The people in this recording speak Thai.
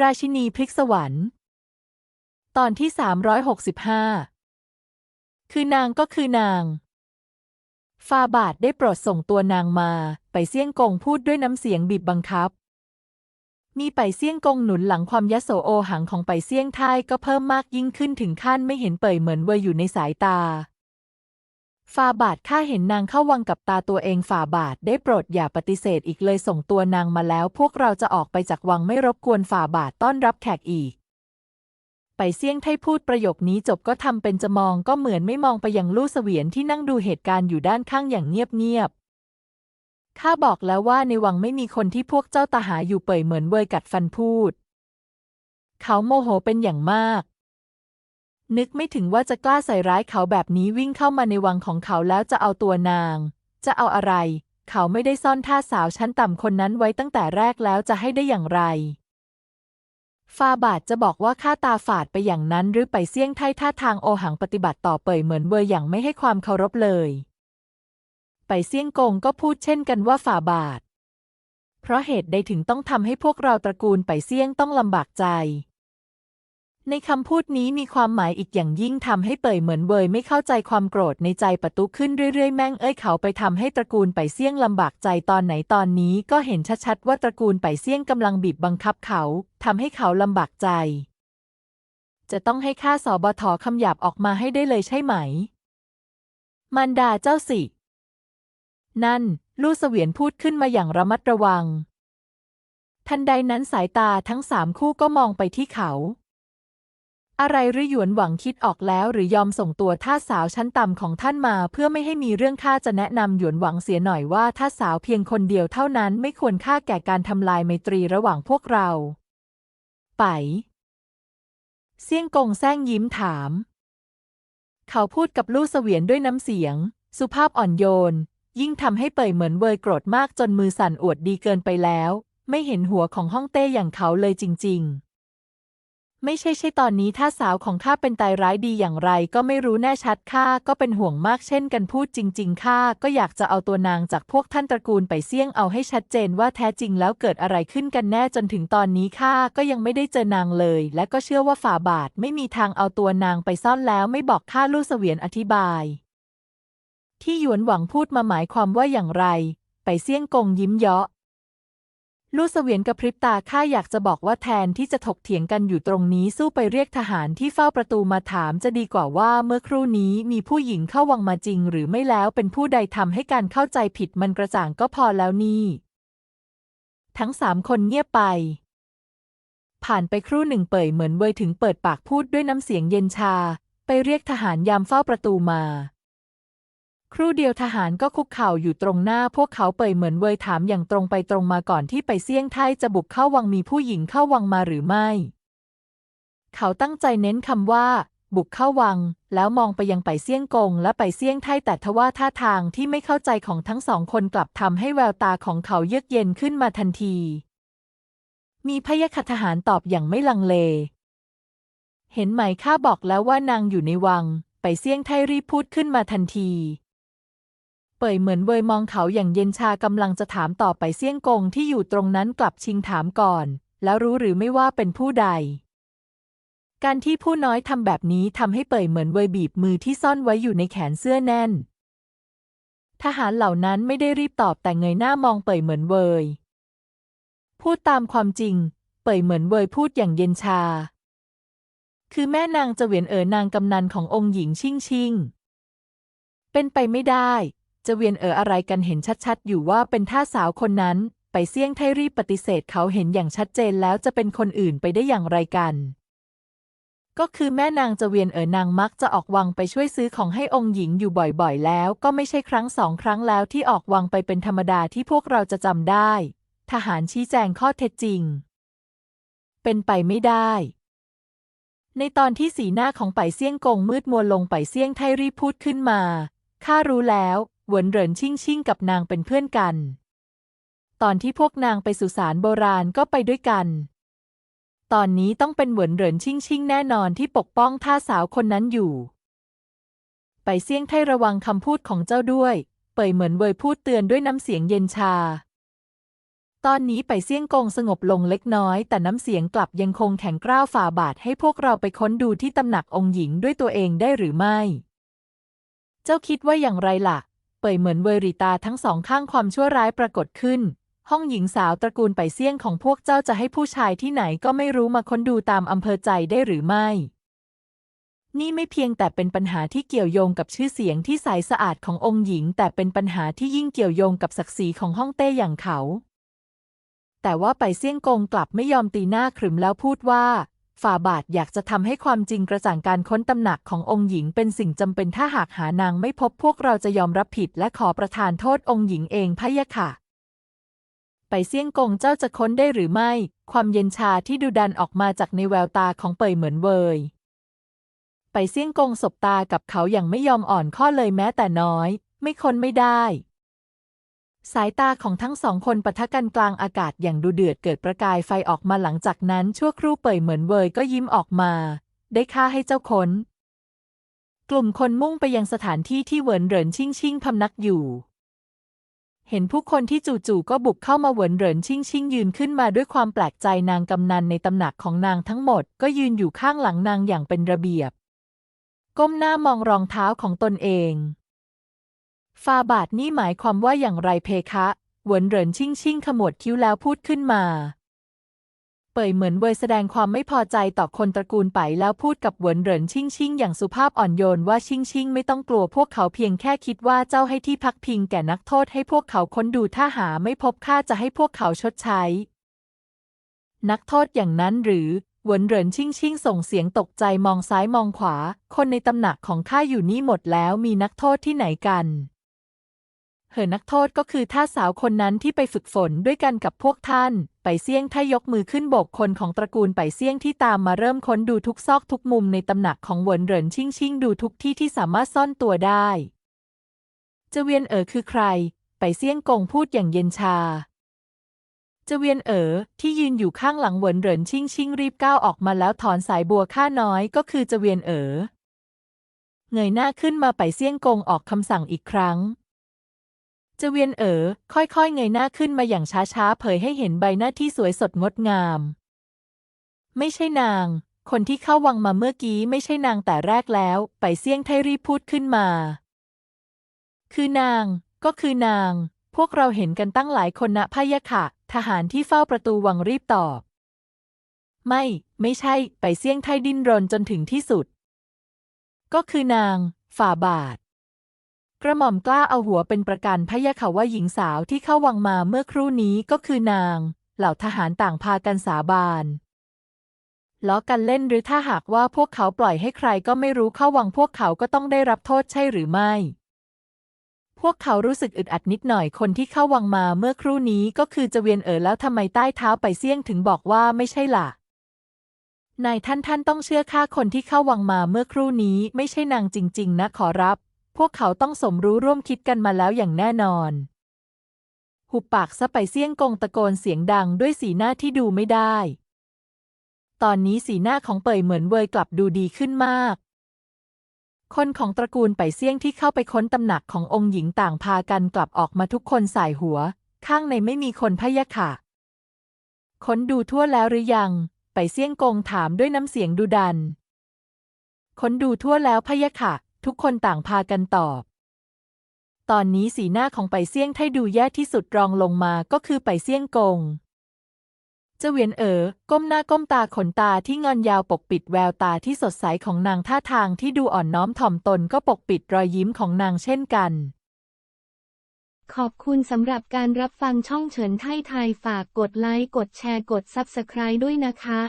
ราชินีพลิกสวรรค์ ตอนที่ 365 คือนางก็คือนาง ฟาบาทได้โปรดส่งตัวนางมา ไปเซี่ยงกงพูดด้วยน้ำเสียงบีบบังคับ มีไปเซี่ยงกงหนุนหลังความยโสโอหังของไปเซี่ยงไทยก็เพิ่มมากยิ่งขึ้นถึงขั้นไม่เห็นเป่ยเหมือนเวยอยู่ในสายตา ฟาบาทข้าเห็นนางเข้าวังกับตาตัวเองฝ่าบาทได้โปรดอย่าปฏิเสธอีกเลยส่งตัวนางมาแล้ว พวกเราจะออกไปจากวังไม่รบกวนฝ่าบาทต้อนรับแขกอีก ไปเซี่ยงไทพูดประโยคนี้จบก็ทำเป็นจะมองก็เหมือนไม่มองไปยังลู่เสวียนที่นั่งดูเหตุการณ์อยู่ด้านข้างอย่างเงียบๆข้าบอกแล้วว่าในวังไม่มีคนที่พวกเจ้าตาหาอยู่เป่ยเหมือนเวยกัดฟันพูด เขาโมโหเป็นอย่างมาก นึกไม่ถึงว่าจะกล้าใส่ร้ายเขาแบบนี้วิ่งเข้ามาในวังของเขาแล้วจะเอาตัวนาง จะเอาอะไร เขาไม่ได้ซ่อนท่าสาวชั้นต่ำคนนั้นไว้ตั้งแต่แรกแล้วจะให้ได้อย่างไรฟาบาทจะบอกว่าข้าตาฝาดไปอย่างนั้น หรือไปเสี่ยงไท่ท่าทางโอหังปฏิบัติต่อเป่ยเหมือนเวออย่างไม่ให้ความเคารพเลย ไปเสี่ยงกงก็พูดเช่นกันว่าฝ่าบาท เพราะเหตุใดถึงต้องทำให้พวกเราตระกูลไปเสี่ยงต้องลำบากใจ ในคำพูดนี้มีความหมายอีกอย่างยิ่งทำให้เป่ยเหมือนเวยไม่เข้าใจความโกรธในใจปะตุขึ้นเรื่อยๆ แม่งเอ้ยเขาไปทำให้ตระกูลไปเสี่ยงลำบากใจตอนไหนตอนนี้ก็เห็นชัดๆว่าตระกูลไปเสี่ยงกำลังบีบบังคับเขาทำให้เขาลำบากใจ จะต้องให้ข้าสอบทคำหยาบออกมาให้ได้เลยใช่ไหม มันดาเจ้าสิ นั่น ลู่เสวียนพูดขึ้นมาอย่างระมัดระวัง ทันใดนั้นสายตาทั้งสามคู่ก็มองไปที่เขา อะไรหรือหยวนหวังคิดออกแล้วหรือยอมส่งตัวท่าสาวชั้นต่ำของท่านมา เพื่อไม่ให้มีเรื่องข้าจะแนะนำหยวนหวังเสียหน่อยว่าท่าสาวเพียงคนเดียวเท่านั้นไม่ควรค่าแก่การทำลายไมตรีระหว่างพวกเรา ไปเซี่ยงกงแซงยิ้มถาม เขาพูดกับลู่เสวียนด้วยน้ำเสียง สุภาพอ่อนโยน ยิ่งทำให้เป่ยเหมือนเวยโกรธมากจนมือสั่นอวดดีเกินไปแล้ว ไม่เห็นหัวของฮ่องเต้อย่างเขาเลยจริง ๆ ไม่ใช่ใช่ตอนนี้ถ้าสาวของข้าเป็นตายร้ายดีอย่างไร ก็ไม่รู้แน่ชัดข้าก็เป็นห่วงมากเช่นกันพูดจริงๆข้าก็อยากจะเอาตัวนางจากพวกท่านตระกูลไปเสี่ยงเอาให้ชัดเจนว่าแท้จริงแล้วเกิดอะไรขึ้นกันแน่จนถึงตอนนี้ข้าก็ยังไม่ได้เจอนางเลย และก็เชื่อว่าฝ่าบาทไม่มีทางเอาตัวนางไปซ่อนแล้วไม่บอกข้าลู่เสวียนอธิบาย ที่หยวนหวังพูดมาหมายความว่าอย่างไร ไปเสี่ยงกงยิ้มเยาะ ลู่เสวียนกระพริบตาข้าอยากจะบอกว่าแทนที่จะถกเถียงกันอยู่ตรงนี้สู้ไปเรียกทหารที่เฝ้าประตูมาถามจะดีกว่าว่าเมื่อครู่นี้มีผู้หญิงเข้าวังมาจริง หรือไม่แล้วเป็นผู้ใดทำให้การเข้าใจผิดมันกระจ่างก็พอแล้วนี่ ทั้งสามคนเงียบไป ผ่านไปครู่หนึ่งเป่ยเหมือนเวยถึงเปิดปากพูดด้วยน้ำเสียงเย็นชา ไปเรียกทหารยามเฝ้าประตูมา ครู่เดียวทหารก็คุกเข่าอยู่ตรงหน้าพวกเขาเป่ยเหมือนเวยถามอย่างตรงไปตรงมาก่อนที่ไปเซี่ยงไทจะบุกเข้าวังมีผู้หญิงเข้าวังมาหรือไม่ เขาตั้งใจเน้นคำว่า บุกเข้าวัง แล้วมองไปยังไปเซี่ยงกงและไปเซี่ยงไทแต่ทว่าท่าทางที่ไม่เข้าใจของทั้งสองคนกลับทำให้แววตาของเขาเยือกเย็นขึ้นมาทันที มีพยาคทหารตอบอย่างไม่ลังเล เห็นไหมข้าบอกแล้วว่านางอยู่ในวัง ไปเซี่ยงไทรีบพูดขึ้นมาทันที เป่ยเหมือนเวยมองเขาอย่างเย็นชากำลังจะถามต่อไปเซี่ยงกงที่อยู่ตรงนั้นกลับชิงถามก่อน แล้วรู้หรือไม่ว่าเป็นผู้ใด การที่ผู้น้อยทำแบบนี้ทำให้เป่ยเหมือนเวยบีบมือที่ซ่อนไว้อยู่ในแขนเสื้อแน่น ทหารเหล่านั้นไม่ได้รีบตอบแต่เงยหน้ามองเป่ยเหมือนเวยพูดตามความจริง เป่ยเหมือนเวยพูดอย่างเย็นชา คือแม่นางจะเหวียนเอ๋อนางกำนันขององค์หญิงชิ่งชิ่งเป็นไปไม่ได้ จะเวียนเอออะไรกันเห็นชัดๆ อยู่ว่าเป็นท่าสาวคนนั้น ไปเสี่ยงไทรีปฏิเสธเขาเห็นอย่างชัดเจนแล้วจะเป็นคนอื่นไปได้อย่างไรกัน ก็คือแม่นางจะเวียนเออนางมักจะออกวังไปช่วยซื้อของให้องค์หญิงอยู่บ่อยๆ แล้ว ก็ไม่ใช่ครั้งสองครั้งแล้วที่ออกวังไปเป็นธรรมดาที่พวกเราจะจำได้ ทหารชี้แจงข้อเท็จจริง เป็นไปไม่ได้ในตอนที่สีหน้าของไปเซี่ยงกงมืดมัวลงไปเซี่ยงไทรีพูดขึ้นมา ข้ารู้แล้ว หวนเหรินชิ่งชิ่งกับนางเป็นเพื่อนกัน ตอนที่พวกนางไปสุสานโบราณก็ไปด้วยกัน ตอนนี้ต้องเป็นหวนเหรินชิ่งชิ่งแน่นอนที่ปกป้องท่าสาวคนนั้นอยู่ ไปเซี่ยงไทระวังคำพูดของเจ้าด้วย เป่ยเหมือนเวยพูดเตือนด้วยน้ำเสียงเย็นชา ตอนนี้ไปเซี่ยงกงสงบลงเล็กน้อย แต่น้ำเสียงกลับยังคงแข็งกร้าวฝ่าบาทให้พวกเราไปค้นดูที่ตำหนักองค์หญิงด้วยตัวเองได้หรือไม่ เจ้าคิดว่าอย่างไรล่ะ เป่ยเหมือนเวริตาทั้งสองข้างความชั่วร้ายปรากฏขึ้น ห้องหญิงสาวตระกูลไปเซี่ยงของพวกเจ้าจะให้ผู้ชายที่ไหนก็ไม่รู้มาค้นดูตามอำเภอใจได้หรือไม่ นี่ไม่เพียงแต่เป็นปัญหาที่เกี่ยวโยงกับชื่อเสียงที่ใสสะอาดขององค์หญิง แต่เป็นปัญหาที่ยิ่งเกี่ยวโยงกับศักดิ์ศรีของห้องเต้อย่างเขา แต่ว่าไปเซี่ยงกงกลับไม่ยอมตีหน้าขรึมแล้วพูดว่า ฝ่าบาทอยากจะทำให้ความจริงกระจ่างการค้นตำหนักขององค์หญิงเป็นสิ่งจำเป็นถ้าหากหานางไม่พบพวกเราจะยอมรับผิดและขอประทานโทษองค์หญิงเองพะยะค่ะ ไปเซี่ยงกงเจ้าจะค้นได้หรือไม่ ความเย็นชาที่ดูดันออกมาจากในแววตาของเปยเหมือนเวยไปเซี่ยงกงสบตากับเขาอย่างไม่ยอมอ่อนข้อเลยแม้แต่น้อย ไม่ค้นไม่ได้ สายตาของทั้งสองคนปะทะกันกลางอากาศอย่างดูเดือดเกิดประกายไฟออกมาหลังจากนั้นชั่วครู่เปยเหมือนเวยก็ยิ้มออกมา ได้ค่าให้เจ้าค้น กลุ่มคนมุ่งไปยังสถานที่ที่เหวินเหรินชิ่งชิ่งพำนักอยู่ เห็นผู้คนที่จู่ๆก็บุกเข้ามาเหวินเหรินชิ่งชิ่งยืนขึ้นมาด้วยความแปลกใจนางกำนันในตำหนักของนางทั้งหมด ก็ยืนอยู่ข้างหลังนางอย่างเป็นระเบียบ ก้มหน้ามองรองเท้าของตนเอง ฟาบาทนี่หมายความว่าอย่างไรเพคะหวนเหรินชิ่งชิ่งขมวดคิ้วแล้วพูดขึ้นมา เป่ยเหมือนเวยแสดงความไม่พอใจต่อคนตระกูลไปแล้วพูดกับหวนเหรินชิ่งชิ่งอย่างสุภาพอ่อนโยนว่าชิ่งชิ่งไม่ต้องกลัวพวกเขาเพียงแค่คิดว่าเจ้าให้ที่พักพิงแก่นักโทษให้พวกเขาค้นดูถ้าหาไม่พบข้าจะให้พวกเขาชดใช้ นักโทษอย่างนั้นหรือหวนเหรินชิ่งชิ่งส่งเสียงตกใจมองซ้ายมองขวา คนในตำหนักของข้าอยู่นี่หมดแล้วมีนักโทษที่ไหนกัน เหอนักโทษก็คือท่าสาวคนนั้นที่ไปฝึกฝนด้วยกันกับพวกท่าน ไปเซี่ยงถ้ายกมือขึ้นโบกคนของตระกูลไปเซี่ยงที่ตามมาเริ่มค้นดูทุกซอกทุกมุมในตำหนักของเหวินเหรินชิ่งชิ่งดูทุกที่ที่สามารถซ่อนตัวได้เจเวียนเอ๋อคือใคร ไปเซี่ยงกงพูดอย่างเย็นชาเจเวียนเอ๋อที่ยืนอยู่ข้างหลังเหวินเหรินชิ่งชิ่งรีบก้าวออกมาแล้วถอนสายบัวข้าน้อยก็คือเจเวียนเอ๋อเงยหน้าขึ้นมาไปเซี่ยงกงออกคำสั่งอีกครั้ง จเวียนเอ๋อค่อยๆเงยหน้าขึ้นมาอย่างช้าๆ เผยให้เห็นใบหน้าที่สวยสดงดงาม ไม่ใช่นาง คนที่เข้าวังมาเมื่อกี้ไม่ใช่นางแต่แรกแล้ว ไปเซี่ยงไทรีพูดขึ้นมา คือนาง ก็คือนาง พวกเราเห็นกันตั้งหลายคนนะพะยะค่ะ ทหารที่เฝ้าประตูวังรีบตอบ ไม่ ไม่ใช่ ไปเซี่ยงไทดิ้นรนจนถึงที่สุด ก็คือนาง ฝ่าบาท กระหม่อมกล้าเอาหัวเป็นประกันพะยะค่ะว่าหญิงสาวที่เข้าวังมาเมื่อครู่นี้ก็คือนาง เหล่าทหารต่างพากันสาบานล้อกันเล่นหรือถ้าหากว่าพวกเขาปล่อยให้ใครก็ไม่รู้เข้าวังพวกเขาก็ต้องได้รับโทษใช่หรือไม่ พวกเขารู้สึกอึดอัดนิดหน่อยคนที่เข้าวังมาเมื่อครู่นี้ก็คือจะเวียนเอ๋อแล้วทำไมใต้เท้าไปเสี่ยงถึงบอกว่าไม่ใช่ล่ะนายท่านท่านต้องเชื่อข้าคนที่เข้าวังมาเมื่อครู่นี้ไม่ใช่นางจริง ๆ นะขอรับ พวกเขาต้องสมรู้ร่วมคิดกันมาแล้วอย่างแน่นอน หุบปากซะไปเสี่ยงกงตะโกนเสียงดังด้วยสีหน้าที่ดูไม่ได้ ตอนนี้สีหน้าของเปยเหมือนเวยกลับดูดีขึ้นมาก คนของตระกูลไปเสี่ยงที่เข้าไปค้นตำหนักขององค์หญิงต่างพากันกลับออกมาทุกคนสายหัว ข้างในไม่มีคนพะยะค่ะ ค้นดูทั่วแล้วหรือยัง ไปเสี่ยงกงถามด้วยน้ำเสียงดูดันค้นดูทั่วแล้วพะยะค่ะ ทุกคนต่างพากันตอบ ตอนนี้สีหน้าของไปเซี่ยงไทดูแย่ที่สุดรองลงมาก็คือไปเซี่ยงกงเจเวียนเอ๋อก้มหน้าก้มตาขนตาที่งอนยาวปกปิดแววตาที่สดใสของนางท่าทางที่ดูอ่อนน้อมถ่อมตนก็ปกปิดรอยยิ้มของนางเช่นกัน ขอบคุณสำหรับการรับฟังช่องเฉินไทยไทยฝากกดไลค์ กดแชร์กดซับสไครด้วยนะคะ